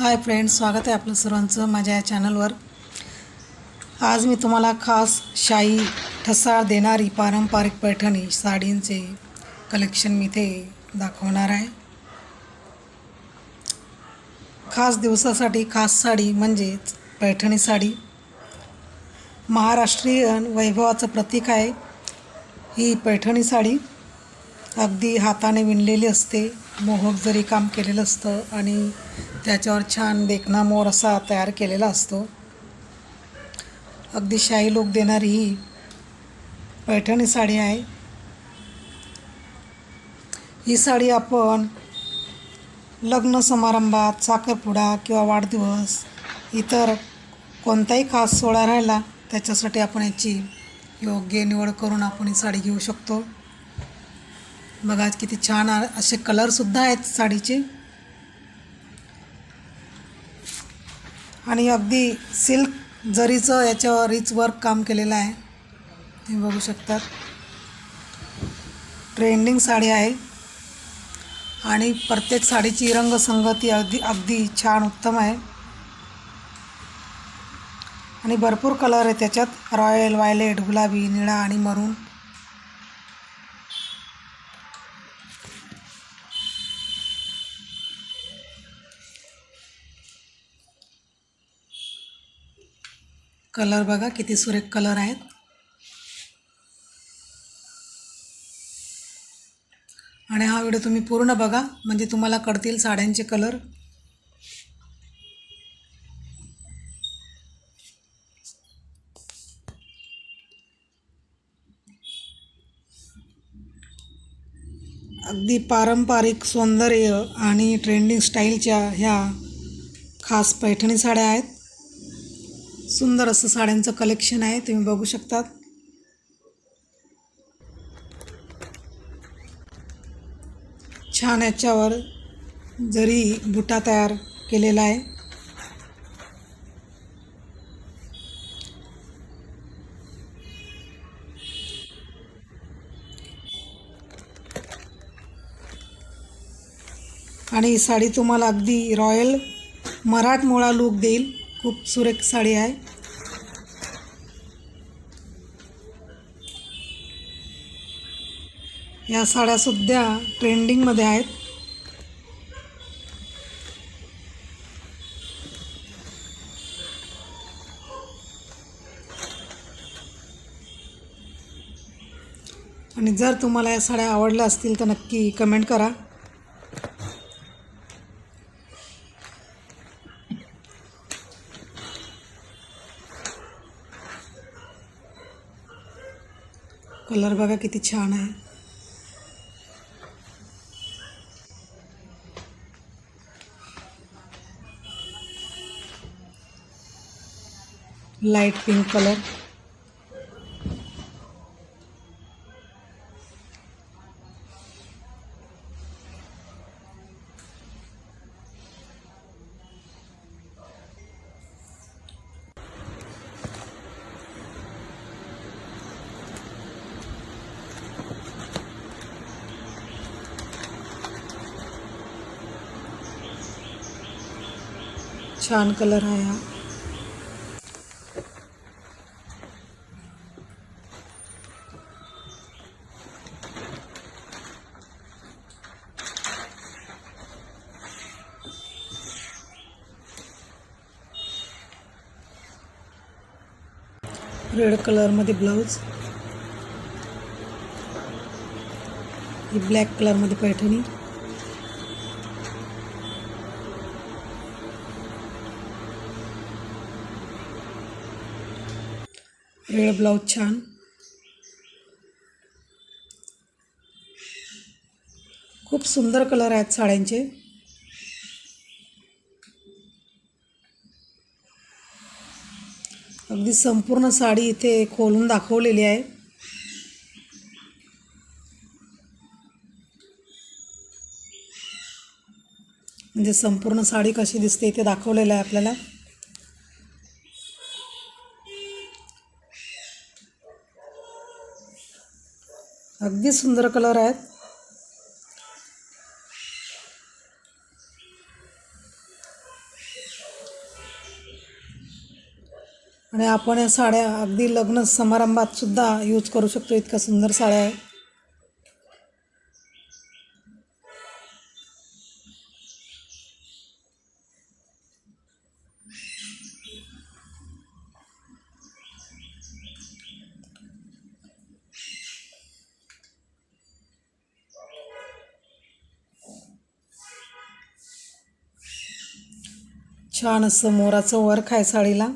Hi friends स्वागत आहे आपलं सर्वांचं माझ्या या चॅनलवर. आज मी तुम्हाला खास शाही ठसाळ देणारी पारंपरिक पैठणी साडींचे कलेक्शन मी इथे दाखवणार आहे. खास दिवसासाठी खास साडी म्हणजेच पैठणी साडी. महाराष्ट्रीयन वैभवाचं प्रतीक आहे ही पैठणी साडी. अगदी हाताने विणलेली असते. मोहक जरी काम केलेलं असतं आणि त्याच्यावर छान देखणा मोर असा तयार केलेला असतो अगदी शाही लोक देणारी ही पैठणी साडी आहे. ही साडी आपण लग्न समारंभात साखरपुडा किंवा वाढदिवस इतर कोणताही खास सोहळा राहिला त्याच्यासाठी आपण याची योग्य निवड करून आपण ही साडी घेऊ शकतो. बघा किती छान असे कलरसुद्धा आहेत साडीचे. आणि अगदी सिल्क जरीचं याच्यावर रिच वर्क काम केलेलं आहे. तुम्ही बघू शकतात. ट्रेंडिंग साडी आहे. आणि प्रत्येक साडीची रंगसंगती अगदी अगदी छान उत्तम आहे. आणि भरपूर कलर आहे त्याच्यात. रॉयल वायलेट गुलाबी निळा आणि मरून कलर बघा किती सुरेख कलर आहेत. आणि हा व्हिडिओ तुम्ही पूर्ण बघा म्हणजे तुम्हाला कळतील साड्यांचे कलर. अगदी पारंपरिक सौंदर्य आणि ट्रेंडिंग स्टाईलच्या ह्या खास पैठणी साड्या आहेत. सुंदर असं साड्यांचं कलेक्शन आहे तुम्ही बघू शकतात. छान याच्यावर जरी बुटा तयार केलेला आहे. आणि ही साडी तुम्हाला अगदी रॉयल मराठमोळा लूक देईल. खूप सुरेख साडी आहे. या साड्या सध्या ट्रेंडिंगमध्ये आहेत. आणि जर तुम्हाला या साड्या आवडल्या असतील तर नक्की कमेंट करा. कलर बघा किती छान आहे. लाइट पिंक कलर छान कलर आहे हा. रेड कलरमध्ये ब्लाऊज ही ब्लॅक कलरमध्ये पैठणी. रेड ब्लाऊज छान खूप सुंदर कलर आहेत साड्यांचे. अगदी संपूर्ण साडी इथे खोलून दाखवलेली आहे. म्हणजे संपूर्ण साडी कशी दिसते इथे दाखवलेलं आहे आपल्याला. अगदी सुंदर कलर आहेत. आणि आपण या साड्या अगदी लग्न समारंभात सुद्धा यूज करू शकतो. इतक्या सुंदर साड्या आहेत. छान असं मोराचं वर खाय साडीला.